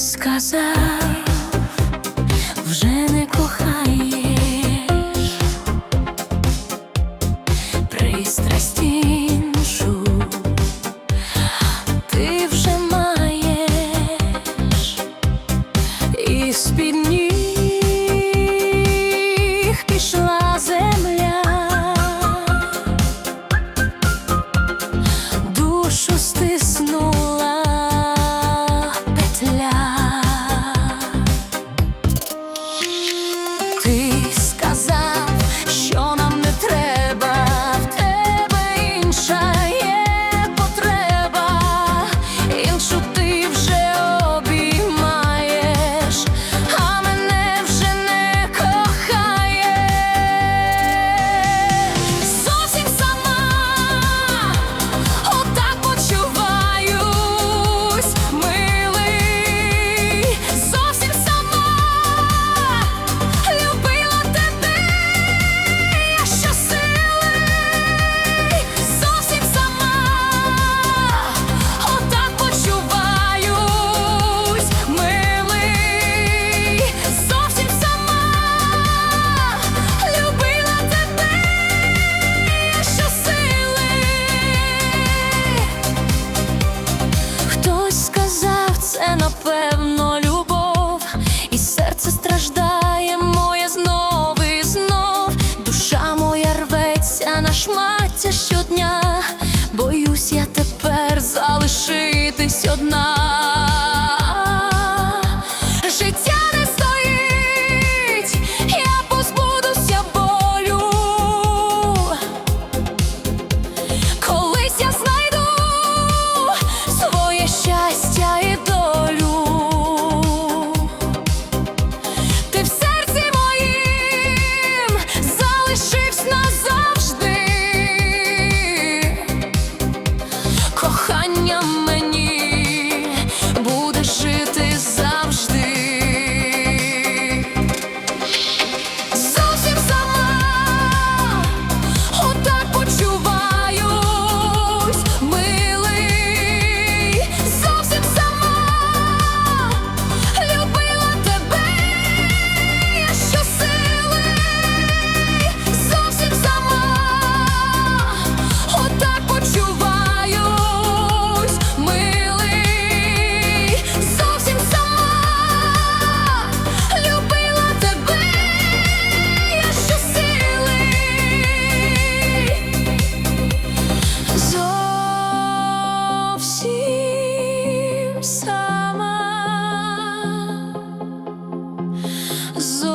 сказав, вже не кохаєш, пристрасть іншу ти вже маєш. І з-під ніг пішла земля, душу стиснув. лишитись одна, життя не стоїть, я позбудуся болю, колись я знайду своє щастя і долю, ти в серці моїм залишився назавжди. Коханням azul.